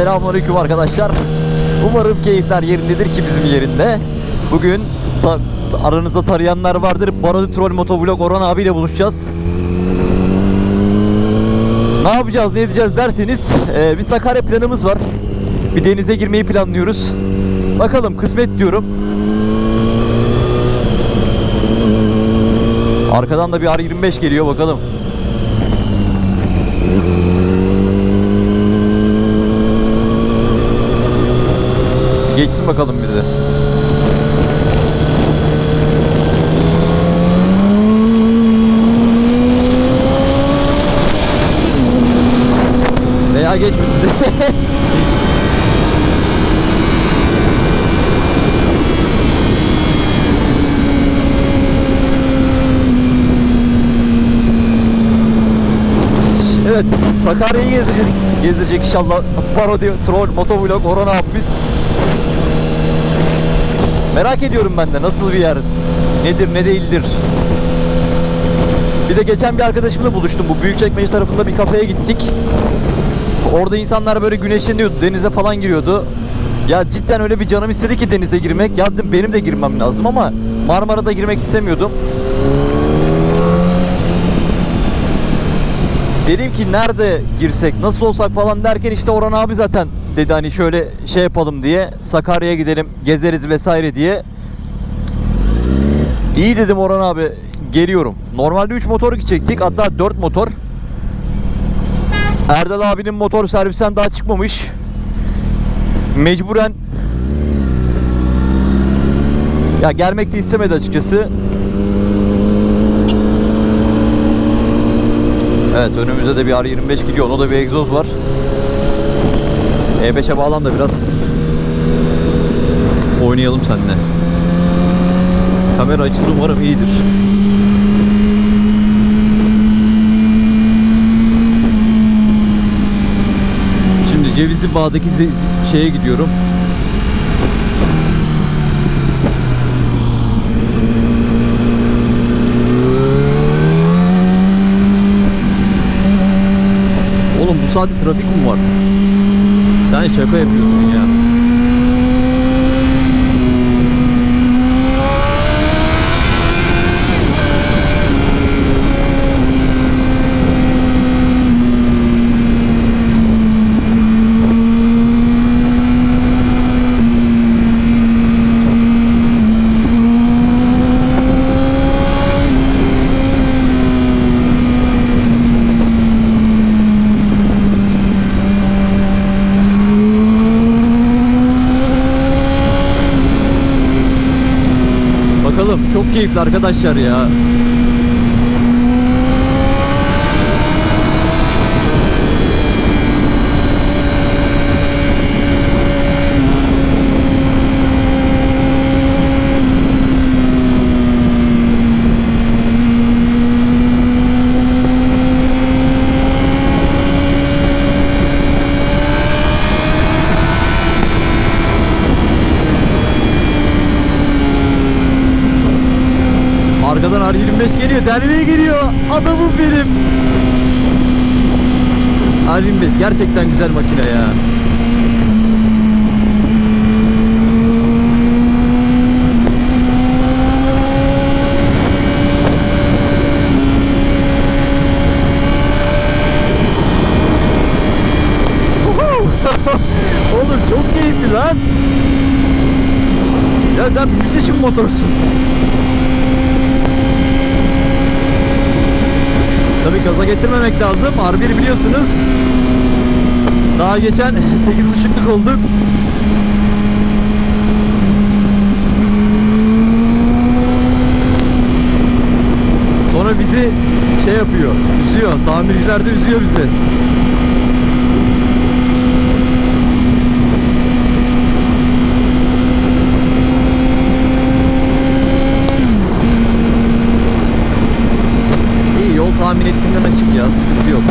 selamünaleyküm arkadaşlar. Umarım keyifler yerindedir ki bizim yerinde. Bugün ta- aranızda tarayanlar vardır. Barodi Troll Motovlog Orhan abiyle buluşacağız. Ne yapacağız, ne edeceğiz derseniz e, bir Sakarya planımız var. Bir denize girmeyi planlıyoruz. Bakalım kısmet diyorum. Arkadan da bir R25 geliyor bakalım. Geçsin bakalım bize. Veya geçmesin. Evet, Sakarya'yı gezecek, gezecek inşallah. Parodi, troll, motovlog, Orhan abimiz. Merak ediyorum ben de nasıl bir yer, nedir, ne değildir. Bir de geçen bir arkadaşımla buluştum. Bu Büyükçekmece tarafında bir kafeye gittik. Orada insanlar böyle güneşleniyordu, denize falan giriyordu. Ya cidden öyle bir canım istedi ki denize girmek. Ya dedim benim de girmem lazım ama Marmara'da girmek istemiyordum. Dedim ki nerede girsek, nasıl olsak falan derken işte Orhan abi zaten dedi hani şöyle şey yapalım diye Sakarya'ya gidelim, gezeriz vesaire diye. İyi dedim Orhan abi geliyorum. Normalde 3 motor gidecektik hatta 4 motor. Erdal abinin motor servisten daha çıkmamış. Mecburen ya gelmek de istemedi açıkçası. Evet önümüzde de bir R25 gidiyor. Onda da bir egzoz var. E5'e bağlan da biraz oynayalım seninle. Kamera açısı umarım iyidir. Şimdi Cevizli Bağ'daki şeye gidiyorum. Oğlum bu saatte trafik mi var? Şaka yapıyorsun ya. Bakalım çok keyifli arkadaşlar ya. Arkadan R25 geliyor. Delveye geliyor. Adamım benim. R25 gerçekten güzel makine ya. Oğlum çok keyifli lan. Ya sen müthiş bir motorsun. Tabii gaza getirmemek lazım. R1 biliyorsunuz. Daha geçen 8.5'luk olduk. Sonra bizi şey yapıyor, üzüyor. Tamirciler de üzüyor bizi. İyi yol tahmin ettiğimden açık ya sıkıntı yok.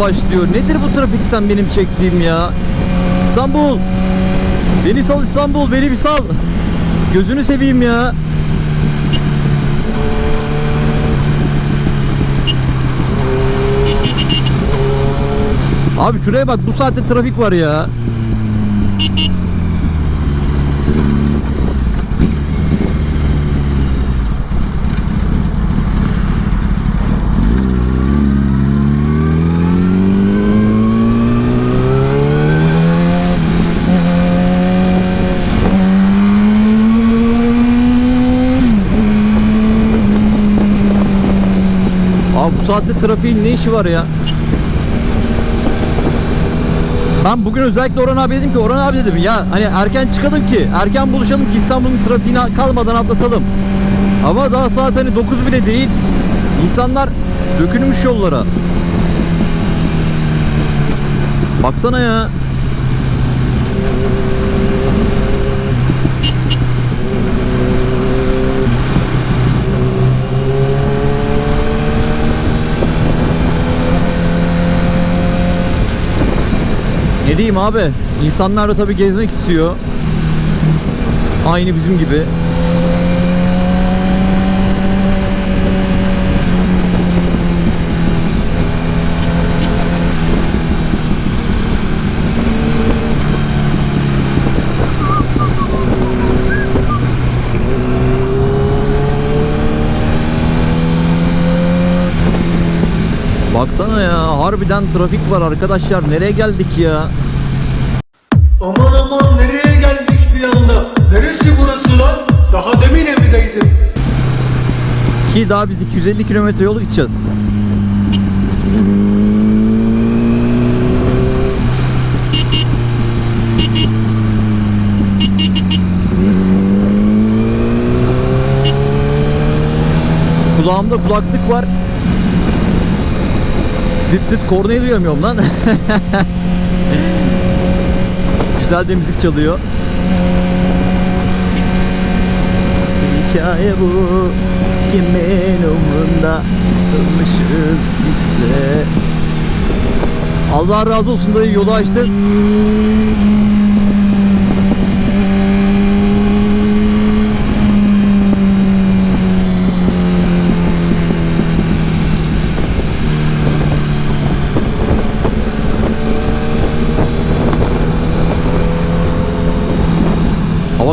Başlıyor. Nedir bu trafikten benim çektiğim ya? İstanbul. Beni sal İstanbul. Beni bir sal. Gözünü seveyim ya. Abi şuraya bak bu saatte trafik var ya. Abi bu saatte trafiğin ne işi var ya? Ben bugün özellikle Orhan abi dedim ki Orhan abi dedim ya hani erken çıkalım ki erken buluşalım ki İstanbul'un trafiğine kalmadan atlatalım. Ama daha saat hani 9 bile değil. İnsanlar dökülmüş yollara. Baksana ya. Diyeyim abi? İnsanlar da tabii gezmek istiyor. Aynı bizim gibi. Baksana ya harbiden trafik var arkadaşlar nereye geldik ya? Aman aman nereye geldik bir anda? Neresi burası lan? Daha demin evdeydim. Ki daha biz 250 kilometre yol gideceğiz. Kulağımda kulaklık var. Dit dit kornayı duyamıyorum lan. Güzel de müzik çalıyor. Hikaye bu Kimin umrunda Ölmüşüz biz bize Allah razı olsun dayı yolu açtı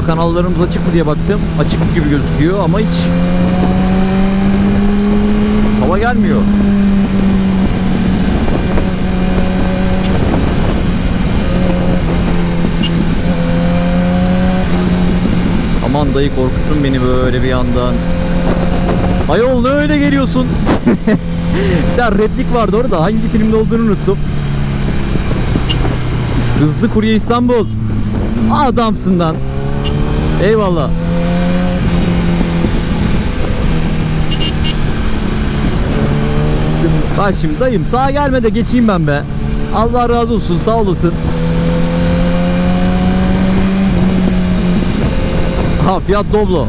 Kanallarımız açık mı diye baktım. Açık gibi gözüküyor ama hiç hava gelmiyor. Aman dayı korkuttun beni böyle bir yandan. Ayol ne öyle geliyorsun? bir tane replik vardı orada. Hangi filmde olduğunu unuttum. Hızlı Kurye İstanbul. Adamsın lan. Eyvallah. Bak şimdi dayım sağa gelme de geçeyim ben be. Allah razı olsun sağ olasın. Ha fiyat Doblo.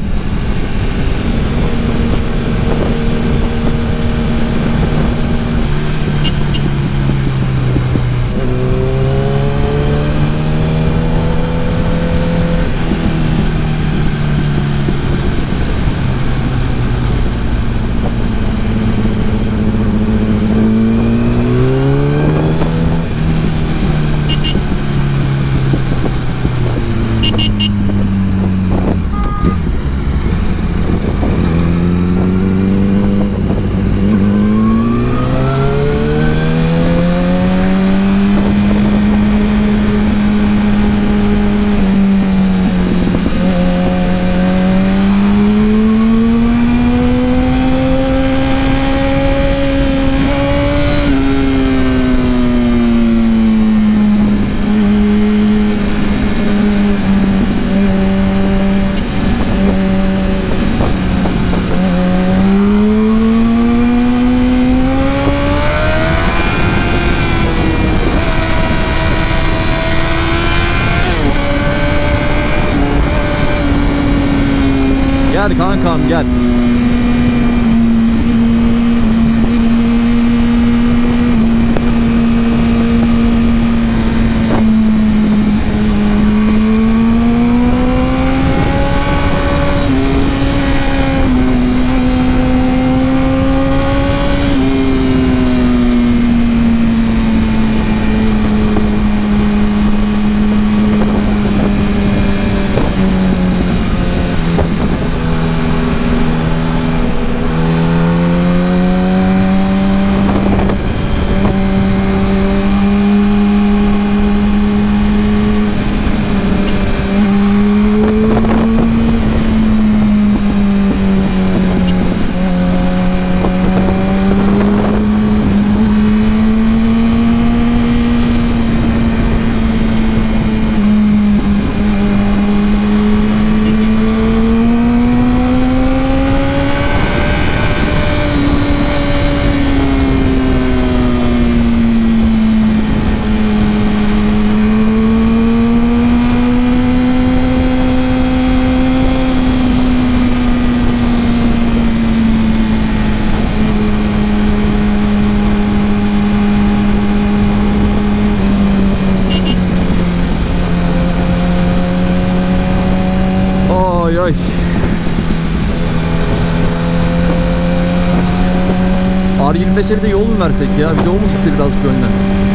R25'e bir de yol mu versek ya? Bir de o mu gitse birazcık önden?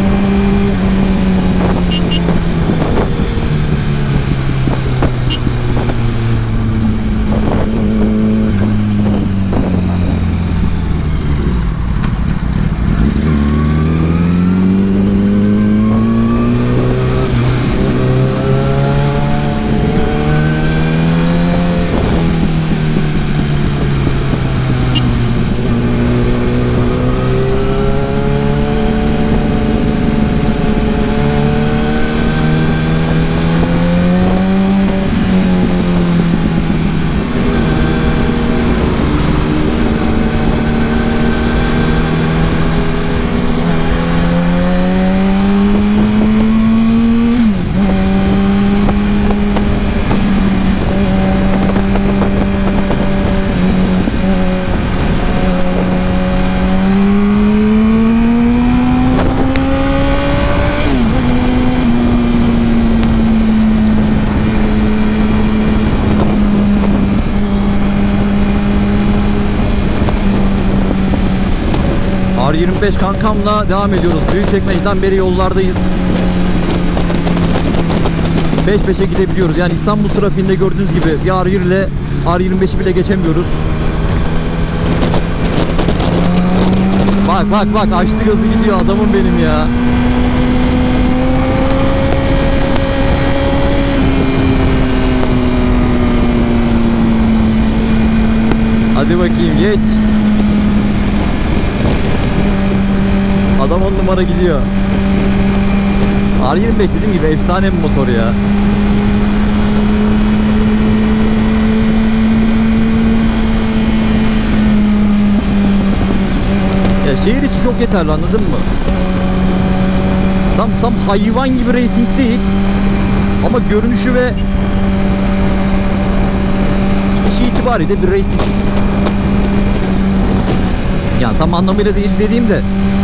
R25 kankamla devam ediyoruz. Büyükçekmece'den beri yollardayız. Peş peşe gidebiliyoruz. Yani İstanbul trafiğinde gördüğünüz gibi bir R1 ile R25'i bile geçemiyoruz. Bak bak bak açtı gazı gidiyor adamım benim ya. Hadi bakayım geç. Adam on numara gidiyor. R25 dediğim gibi efsane bir motor ya. Ya şehir içi çok yeterli anladın mı? Tam tam hayvan gibi racing değil. Ama görünüşü ve gidişi itibariyle bir racing. Ya tam anlamıyla değil dediğimde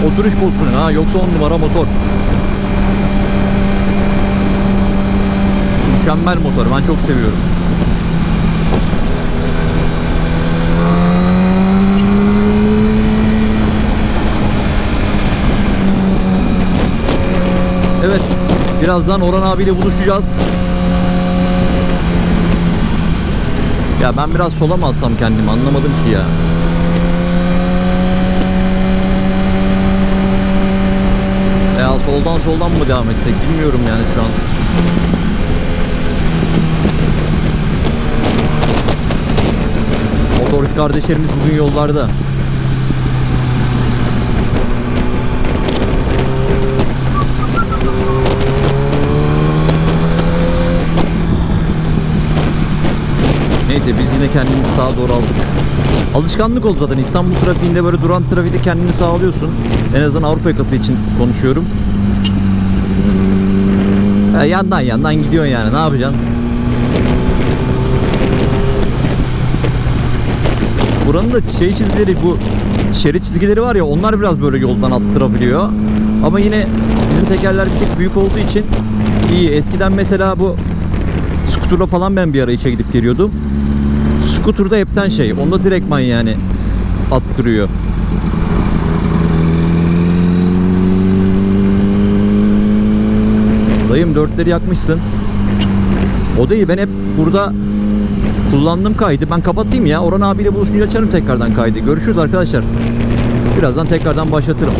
oturuş pozisyonu ha yoksa on numara motor. Mükemmel motor ben çok seviyorum. Evet birazdan Orhan abiyle buluşacağız. Ya ben biraz sola mı alsam kendimi anlamadım ki ya. Ya soldan soldan mı devam etsek bilmiyorum yani şu an. Motorcu kardeşlerimiz bugün yollarda. Neyse biz yine kendimizi sağa doğru aldık. Alışkanlık oldu zaten İstanbul trafiğinde böyle duran trafikte kendini sağlıyorsun. En azından Avrupa yakası için konuşuyorum. Ya yandan yandan gidiyorsun yani ne yapacaksın? Buranın da şey çizgileri bu şerit çizgileri var ya onlar biraz böyle yoldan attırabiliyor. Ama yine bizim tekerler bir tek büyük olduğu için iyi. Eskiden mesela bu skuturla falan ben bir ara içe gidip geliyordum. Skuturda hepten şey. Onda direktman yani attırıyor. Dayım dörtleri yakmışsın. O değil ben hep burada kullandım kaydı. Ben kapatayım ya. Orhan abiyle buluşunca açarım tekrardan kaydı. Görüşürüz arkadaşlar. Birazdan tekrardan başlatırım.